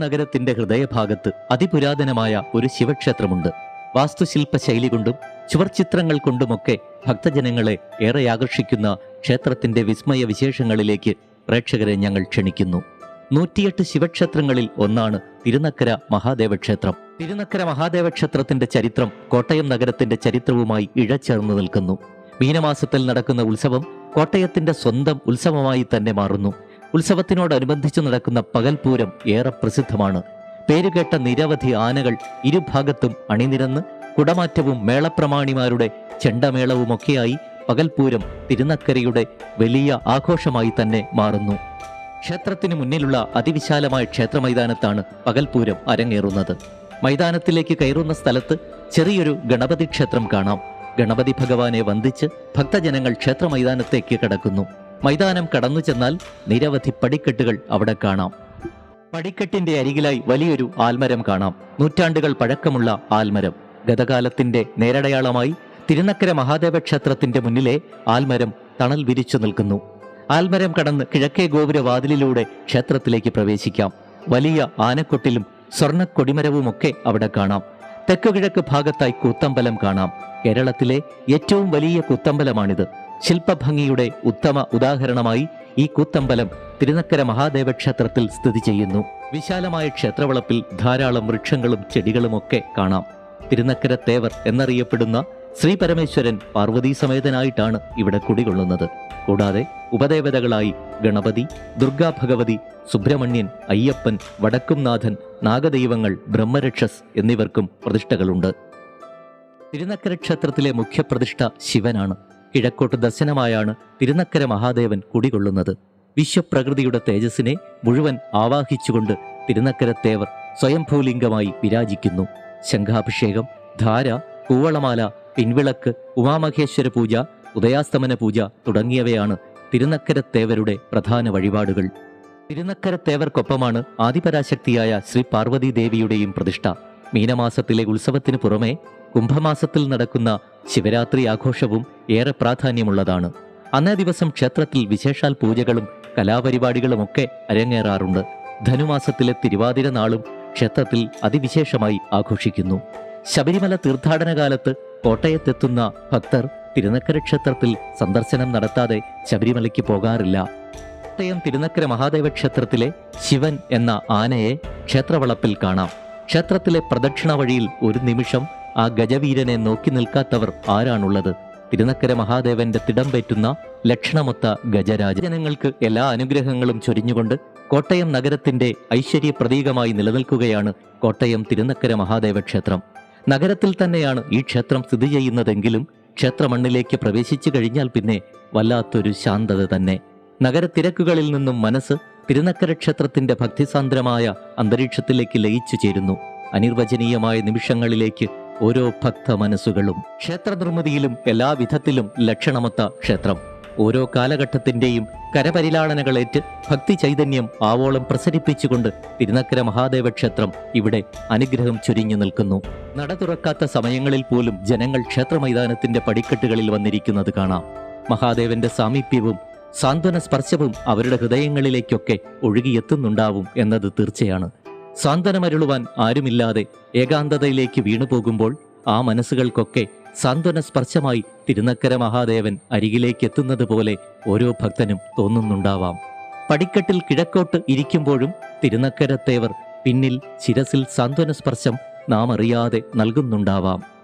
നഗരത്തിന്റെ ഹൃദയഭാഗത്ത് അതിപുരാതനമായ ഒരു ശിവക്ഷേത്രമുണ്ട്. വാസ്തുശില്പ ശൈലി കൊണ്ടും ചുവർചിത്രങ്ങൾ കൊണ്ടുമൊക്കെ ഭക്തജനങ്ങളെ ഏറെ ആകർഷിക്കുന്ന ക്ഷേത്രത്തിന്റെ വിസ്മയ വിശേഷങ്ങളിലേക്ക് പ്രേക്ഷകരെ ഞങ്ങൾ ക്ഷണിക്കുന്നു. നൂറ്റിയെട്ട് ശിവക്ഷേത്രങ്ങളിൽ ഒന്നാണ് തിരുനക്കര മഹാദേവ ക്ഷേത്രം തിരുനക്കര മഹാദേവ ക്ഷേത്രത്തിന്റെ ചരിത്രം കോട്ടയം നഗരത്തിന്റെ ചരിത്രവുമായി ഇഴചേർന്നു നിൽക്കുന്നു. മീനമാസത്തിൽ നടക്കുന്ന ഉത്സവം കോട്ടയത്തിന്റെ സ്വന്തം ഉത്സവമായി തന്നെ മാറുന്നു. ഉത്സവത്തിനോടനുബന്ധിച്ച് നടക്കുന്ന പകൽപൂരം ഏറെ പ്രസിദ്ധമാണ്. പേരുകേട്ട നിരവധി ആനകൾ ഇരുഭാഗത്തും അണിനിരന്ന് കുടമാറ്റവും മേളപ്രമാണിമാരുടെ ചെണ്ടമേളവുമൊക്കെയായി പകൽപൂരം തിരുനക്കരയുടെ വലിയ ആഘോഷമായി തന്നെ മാറുന്നു. ക്ഷേത്രത്തിന് മുന്നിലുള്ള അതിവിശാലമായ ക്ഷേത്ര മൈതാനത്താണ് പകൽപൂരം അരങ്ങേറുന്നത്. മൈതാനത്തിലേക്ക് കയറുന്ന സ്ഥലത്ത് ചെറിയൊരു ഗണപതി ക്ഷേത്രം കാണാം. ഗണപതി ഭഗവാനെ വന്ദിച്ച് ഭക്തജനങ്ങൾ ക്ഷേത്ര മൈതാനത്തേക്ക് കടക്കുന്നു. മൈതാനം കടന്നു ചെന്നാൽ നിരവധി പടിക്കെട്ടുകൾ അവിടെ കാണാം. പടിക്കെട്ടിന്റെ അരികിലായി വലിയൊരു ആൽമരം കാണാം. നൂറ്റാണ്ടുകൾ പഴക്കമുള്ള ആൽമരം. ഗതകാലത്തിന്റെ നേരടയാളമായി തിരുനക്കര മഹാദേവ ക്ഷേത്രത്തിന്റെ മുന്നിലെ ആൽമരം തണൽ വിരിച്ചു നിൽക്കുന്നു. ആൽമരം കടന്ന് കിഴക്കേ ഗോപുരവാതിലിലൂടെ ക്ഷേത്രത്തിലേക്ക് പ്രവേശിക്കാം. വലിയ ആനക്കൊട്ടിലും സ്വർണ കൊടിമരവുമൊക്കെ അവിടെ കാണാം. തെക്കുകിഴക്ക് ഭാഗത്തായി കൂത്തമ്പലം കാണാം. കേരളത്തിലെ ഏറ്റവും വലിയ കൂത്തമ്പലമാണിത്. ശില്പഭംഗിയുടെ ഉത്തമ ഉദാഹരണമായി ഈ കൂത്തമ്പലം തിരുനക്കര മഹാദേവ ക്ഷേത്രത്തിൽ സ്ഥിതി ചെയ്യുന്നു. വിശാലമായ ക്ഷേത്രവളപ്പിൽ ധാരാളം വൃക്ഷങ്ങളും ചെടികളുമൊക്കെ കാണാം. തിരുനക്കര തേവർ എന്നറിയപ്പെടുന്ന ശ്രീ പരമേശ്വരൻ പാർവതീ സമേതനായിട്ടാണ് ഇവിടെ കുടികൊള്ളുന്നത്. കൂടാതെ ഉപദേവതകളായി ഗണപതി ദുർഗാ ഭഗവതി സുബ്രഹ്മണ്യൻ അയ്യപ്പൻ വടക്കുംനാഥൻ നാഗദൈവങ്ങൾ ബ്രഹ്മരക്ഷസ് എന്നിവർക്കും പ്രതിഷ്ഠകളുണ്ട്. തിരുനക്കര ക്ഷേത്രത്തിലെ മുഖ്യപ്രതിഷ്ഠ ശിവനാണ്. കിഴക്കോട്ട് ദർശനമായാണ് തിരുനക്കര മഹാദേവൻ കുടികൊള്ളുന്നത്. വിശ്വപ്രകൃതിയുടെ തേജസ്സിനെ മുഴുവൻ ആവാഹിച്ചുകൊണ്ട് തിരുനക്കര തേവർ സ്വയംഭൂലിംഗമായി വിരാജിക്കുന്നു. ശംഖാഭിഷേകം ധാര കൂവളമാല പിൻവിളക്ക് ഉമാമഹേശ്വര പൂജ ഉദയാസ്തമന പൂജ തുടങ്ങിയവയാണ് തിരുനക്കര തേവരുടെ പ്രധാന വഴിപാടുകൾ. തിരുനക്കര തേവർക്കൊപ്പമാണ് ആദിപരാശക്തിയായ ശ്രീ പാർവതി ദേവിയുടെയും പ്രതിഷ്ഠ. മീനമാസത്തിലെ ഉത്സവത്തിന് പുറമെ കുംഭമാസത്തിൽ നടക്കുന്ന ശിവരാത്രി ആഘോഷവും ഏറെ പ്രാധാന്യമുള്ളതാണ്. അന്നേ ദിവസം ക്ഷേത്രത്തിൽ വിശേഷാൽ പൂജകളും കലാപരിപാടികളുമൊക്കെ അരങ്ങേറാറുണ്ട്. ധനുമാസത്തിലെ തിരുവാതിര നാളും ക്ഷേത്രത്തിൽ അതിവിശേഷമായി ആഘോഷിക്കുന്നു. ശബരിമല തീർത്ഥാടന കാലത്ത് കോട്ടയത്തെത്തുന്ന ഭക്തർ തിരുനക്കര ക്ഷേത്രത്തിൽ സന്ദർശനം നടത്താതെ ശബരിമലയ്ക്ക് പോകാറില്ല. കോട്ടയം തിരുനക്കര മഹാദേവ ക്ഷേത്രത്തിലെ ശിവൻ എന്ന ആനയെ ക്ഷേത്രവളപ്പിൽ കാണാം. ക്ഷേത്രത്തിലെ പ്രദക്ഷിണ വഴിയിൽ ഒരു നിമിഷം ആ ഗജവീരനെ നോക്കി നിൽക്കാത്തവർ ആരാണുള്ളത്? തിരുനക്കര മഹാദേവന്റെ തിടംപേറ്റുന്ന ലക്ഷണമൊത്ത ഗജരാജ ജനങ്ങൾക്ക് എല്ലാ അനുഗ്രഹങ്ങളും ചൊരിഞ്ഞുകൊണ്ട് കോട്ടയം നഗരത്തിന്റെ ഐശ്വര്യ പ്രതീകമായി നിലനിൽക്കുകയാണ് കോട്ടയം തിരുനക്കര മഹാദേവ ക്ഷേത്രം. നഗരത്തിൽ തന്നെയാണ് ഈ ക്ഷേത്രം സ്ഥിതി ചെയ്യുന്നതെങ്കിലും ക്ഷേത്രമണ്ണിലേക്ക് പ്രവേശിച്ചു കഴിഞ്ഞാൽ പിന്നെ വല്ലാത്തൊരു ശാന്തത തന്നെ. നഗരത്തിരക്കുകളിൽ നിന്നും മനസ്സ് തിരുനക്കര ക്ഷേത്രത്തിന്റെ ഭക്തിസാന്ദ്രമായ അന്തരീക്ഷത്തിലേക്ക് ലയിച്ചു ചേരുന്നു. അനിർവചനീയമായ നിമിഷങ്ങളിലേക്ക് ഓരോ ഭക്ത മനസ്സുകളും ക്ഷേത്ര നിർമ്മിതിയിലും എല്ലാ വിധത്തിലും ലക്ഷണമൊത്ത ക്ഷേത്രം. ഓരോ കാലഘട്ടത്തിന്റെയും കരപരിലാളനകളേറ്റ് ഭക്തി ചൈതന്യം ആവോളം പ്രസരിപ്പിച്ചുകൊണ്ട് തിരുനക്കര മഹാദേവ ക്ഷേത്രം ഇവിടെ അനുഗ്രഹം ചൊരിഞ്ഞു നിൽക്കുന്നു. നട തുറക്കാത്ത സമയങ്ങളിൽ പോലും ജനങ്ങൾ ക്ഷേത്ര മൈതാനത്തിന്റെ പടിക്കെട്ടുകളിൽ വന്നിരിക്കുന്നത് കാണാം. മഹാദേവന്റെ സാമീപ്യവും സാന്ത്വന സ്പർശവും അവരുടെ ഹൃദയങ്ങളിലേക്കൊക്കെ ഒഴുകിയെത്തുന്നുണ്ടാവും എന്നത് തീർച്ചയാണ്. സാന്ത്വനമരുളുവാൻ ആരുമില്ലാതെ ഏകാന്തതയിലേക്ക് വീണുപോകുമ്പോൾ ആ മനസ്സുകൾക്കൊക്കെ സാന്ത്വന സ്പർശമായി തിരുനക്കര മഹാദേവൻ അരികിലേക്ക് എത്തുന്നത് പോലെ ഓരോ ഭക്തനും തോന്നുന്നുണ്ടാവാം. പടിക്കെട്ടിൽ കിഴക്കോട്ട് ഇരിക്കുമ്പോഴും തിരുനക്കരത്തേവർ പിന്നിൽ ശിരസിൽ സാന്ത്വന സ്പർശം നാം അറിയാതെ നൽകുന്നുണ്ടാവാം.